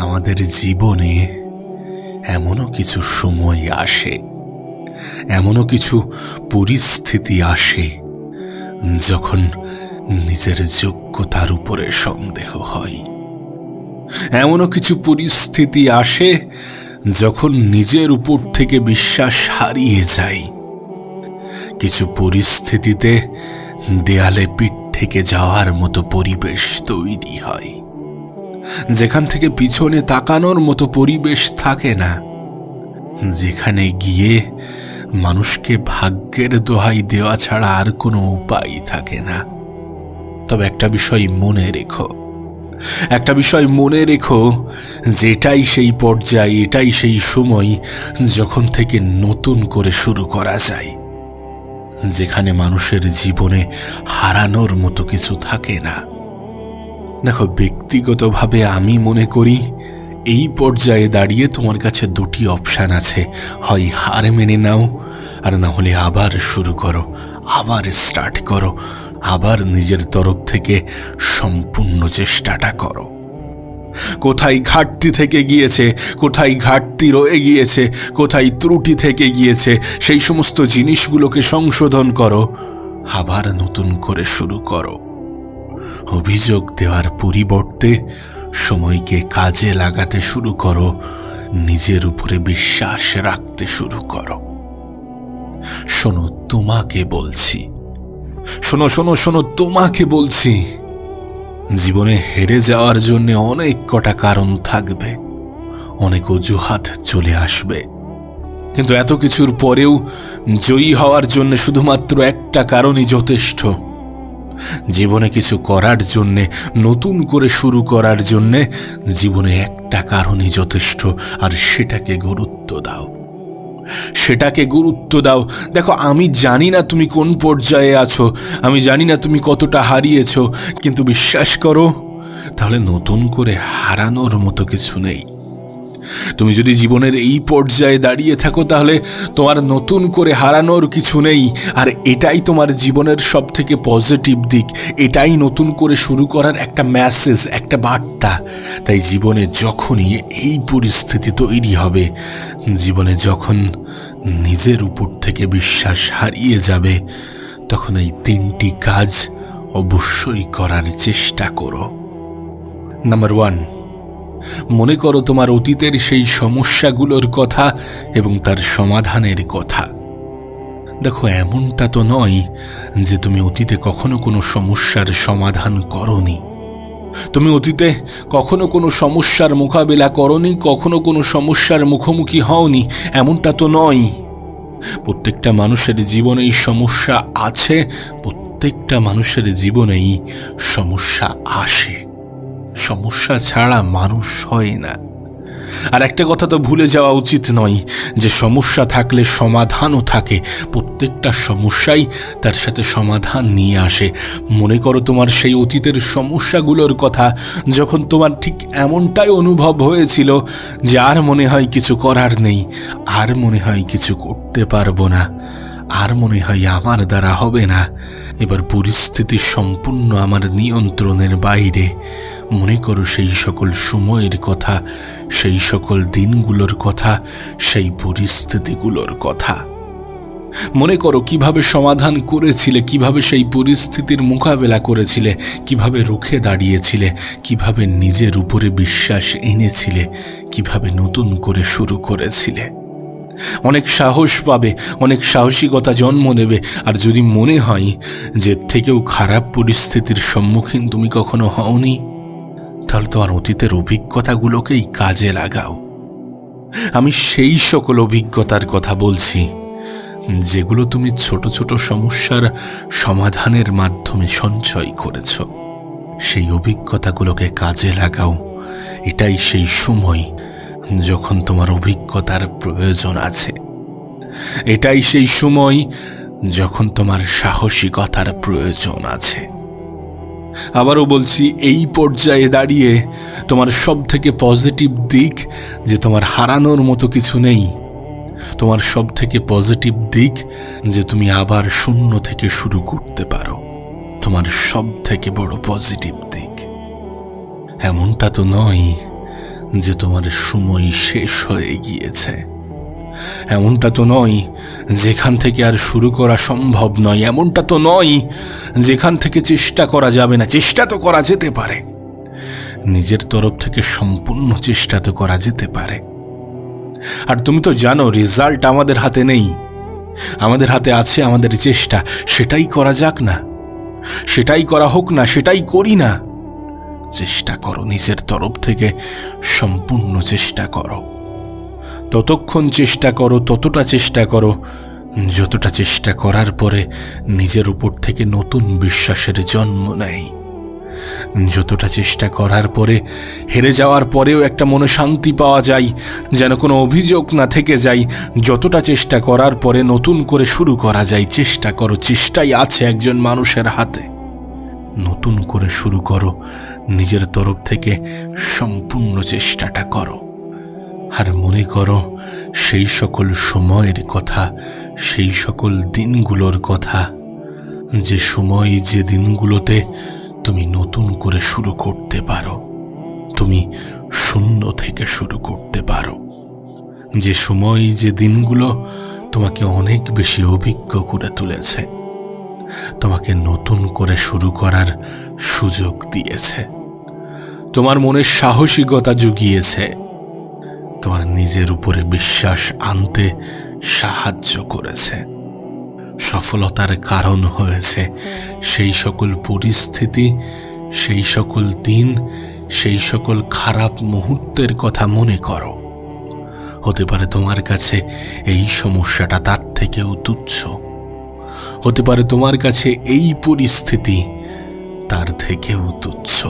আমাদের জীবনে এমনও কিছু সময় আসে, এমনও কিছু পরিস্থিতি আসে যখন নিজের যোগ্যতার উপরে সন্দেহ হয়। এমনও কিছু পরিস্থিতি আসে যখন নিজের উপর থেকে বিশ্বাস হারিয়ে যায়। কিছু পরিস্থিতিতে দেয়ালে পিঠ থেকে যাওয়ার মতো পরিবেশ তৈরি হয়। যেখান থেকে পিছনে তাকানোর মতো পরিবেশ থাকে না। যেখানে গিয়ে মানুষকে ভাগ্যের দোহাই দেওয়া ছাড়া আর কোনো উপায় থাকে না। তবে একটা বিষয় মনে রেখো। একটা বিষয় মনে রেখো, যেটাই সেই পর্যায়ে, এটাই সেই সময় যখন থেকে নতুন করে শুরু করা যায়। যেখানে মানুষের জীবনে হারানোর মতো কিছু থাকে না। দেখো, ব্যক্তিগতভাবে আমি মনে করি এই পর্যায়ে দাঁড়িয়ে তোমার কাছে দুটি অপশান আছে। হয় হার মেনে নাও, আর না হলে আবার শুরু করো, আবার স্টার্ট করো, আবার নিজের তরফ থেকে সম্পূর্ণ চেষ্টাটা করো। কোথায় ঘাটতি থেকে গিয়েছে, কোথায় ঘাটতি রয়ে গিয়েছে, কোথায় ত্রুটি থেকে গিয়েছে, সেই সমস্ত জিনিসগুলোকে সংশোধন করো, আবার নতুন করে শুরু করো। অভিযোগ দেওয়ার পরিবর্তে সময়কে কাজে লাগাতে শুরু করো, নিজের উপরে বিশ্বাস রাখতে শুরু করো। শোনো, তোমাকে বলছি। শোনো শোনো শোনো, তোমাকে বলছি। জীবনে হেরে যাওয়ার জন্য অনেক কটা কারণ থাকবে। অনেক অজুহাত চলে আসবে। কিন্তু এত কিছুর পরেও জয়ী হওয়ার জন্য শুধুমাত্র একটা কারণই যথেষ্ট। জীবনে কিছু করার জন্যে, নতুন করে শুরু করার জন্যে জীবনে একটা কারণই যথেষ্ট, আর সেটাকে গুরুত্ব দাও। সেটাকে গুরুত্ব দাও। দেখো, আমি জানি না তুমি কোন পর্যায়ে আছো, আমি জানি না তুমি কতটা হারিয়েছো, কিন্তু বিশ্বাস করো, তাহলে নতুন করে হারানোর মতো কিছু নেই। তুমি যদি জীবনের এই পর্যায়ে দাঁড়িয়ে থাকো, তাহলে তোমার নতুন করে হারানোর কিছু নেই। আর এটাই তোমার জীবনের সব থেকে পজিটিভ দিক। এটাই নতুন করে শুরু করার একটা মেসেজ একটা বার্তা। তাই জীবনে যখনই এই পরিস্থিতি তৈরি হবে, জীবনে যখন নিজের উপর থেকে বিশ্বাস হারিয়ে যাবে, তখন এই তিনটি কাজ অবশ্যই করার চেষ্টা করো। নাম্বার ওয়ান মনে করো তোমার অতীতের সেই সমস্যাগুলোর কথা এবং তার সমাধানের কথা। দেখো, এমনটা তো নয় যে তুমি অতীতে কখনো কোনো সমস্যার সমাধান করনি। তুমি অতীতে কখনো কোনো সমস্যার মোকাবেলা করনি, কখনো কোনো সমস্যার মুখোমুখি হওনি, এমনটা তো নয়। প্রত্যেকটা মানুষের জীবনেই সমস্যা আছে, প্রত্যেকটা মানুষের জীবনেই সমস্যা আসে। সমস্যা ছাড়া মানুষ হয় না। আর একটা কথা তো ভুলে যাওয়া উচিত নয় যে সমস্যা থাকলে সমাধানও থাকে। প্রত্যেকটা সমস্যাই তার সাথে সমাধান নিয়ে আসে। মনে করো তোমার সেই অতীতের সমস্যাগুলোর কথা, যখন তোমার ঠিক এমনটাই অনুভব হয়েছিল যে আর মনে হয় কিছু করার নেই, আর মনে হয় কিছু করতে পারব না। আর মনে হয় আমার দ্বারা হবে না। এবার পরিস্থিতি সম্পূর্ণ আমার নিয়ন্ত্রণের বাইরে। মনে করো সেই সকল সময়ের কথা, সেই সকল দিনগুলোর কথা, সেই পরিস্থিতিগুলোর কথা। মনে করো কীভাবে সমাধান করেছিলে, কীভাবে সেই পরিস্থিতির মোকাবেলা করেছিলে, কীভাবে রুখে দাঁড়িয়েছিলে, কীভাবে নিজের উপরে বিশ্বাস এনেছিলে, কীভাবে নতুন করে শুরু করেছিলে। অনেক সাহস পাবে, অনেক সাহসিকতা জন্ম নেবে আর যদি মনে হয় যে থেকেও খারাপ পরিস্থিতির সম্মুখীন তুমি কখনো হওনি, তাহলে তোমার অতীতের অভিজ্ঞতাগুলোকেই কাজে লাগাও। আমি সেই সকল অভিজ্ঞতার কথা বলছি, যেগুলো তুমি ছোট ছোট সমস্যার সমাধানের মাধ্যমে সঞ্চয় করেছ। সেই অভিজ্ঞতাগুলোকে কাজে লাগাও, এটাই সেই সময় যখন তোমার অভিজ্ঞতার প্রয়োজন আছে, এটাই সেই সময় যখন তোমার সাহসিকতার প্রয়োজন আছে। আবারও বলছি, এই পর্যায়ে দাঁড়িয়ে তোমার সব থেকে পজিটিভ দিক যে তোমার হারানোর মতো কিছু নেই, তোমার সব থেকে পজিটিভ দিক যে তুমি আবার শূন্য থেকে শুরু করতে পারো, তোমার সব থেকে বড় পজিটিভ দিক। এমনটা তো নয় যে তোমার সময় শেষ হয়ে গিয়েছে। এমনটা তো নয়, যেখান থেকে আর শুরু করা সম্ভব নয়। এমনটা তো নয়, যেখান থেকে চেষ্টা করা যাবে না, চেষ্টা তো করা যেতে পারে। নিজের তরফ থেকে সম্পূর্ণ চেষ্টা তো করা যেতে পারে। আর তুমি তো জানো রেজাল্ট আমাদের হাতে নেই। আমাদের হাতে আছে আমাদের চেষ্টা, সেটাই করা যাক না। সেটাই করা হোক না, সেটাই করি না। চেষ্টা করো, নিজের তরফ থেকে সম্পূর্ণ চেষ্টা করো। ততক্ষণ চেষ্টা করো, ততটা চেষ্টা করো, যতটা চেষ্টা করার পরে নিজের উপর থেকে নতুন বিশ্বাসের জন্ম নেয় যতটা চেষ্টা করার পরে হেরে যাওয়ার পরেও একটা মনে শান্তি পাওয়া যায়, যেন কোনো অভিযোগ না থেকে যায়। যতটা চেষ্টা করার পরে নতুন করে শুরু করা যায়, চেষ্টা করো, চেষ্টাই আছে একজন মানুষের হাতে। নতুন করে শুরু করো। নিজের তরফ থেকে সম্পূর্ণ চেষ্টাটা করো। আর মনে করো, সেই সকল সময়ের কথা, সেই সকল দিনগুলোর কথা, যে সময়, যে দিনগুলোতে তুমি নতুন করে শুরু করতে পারো, তুমি শূন্য থেকে শুরু করতে পারো। যে সময়, যে দিনগুলো তোমাকে অনেক বেশি অভিজ্ঞ করে তুলেছে। তোমাকে নতুন করে শুরু করার সুযোগ দিয়েছে। তোমার মনে সাহসিকতা জুগিয়েছে। তোমার নিজের উপরে বিশ্বাস আনতে সাহায্য করেছে। সফলতার কারণ হয়েছে সেই সকল পরিস্থিতি, সেই সকল দিন, সেই সকল খারাপ মুহূর্তের কথা মনে করো। হতে পারে তোমার কাছে এই সমস্যাটা তার থেকেও তুচ্ছ। হতে পারে তোমার কাছে এই পরিস্থিতি তার থেকেও তুচ্ছ।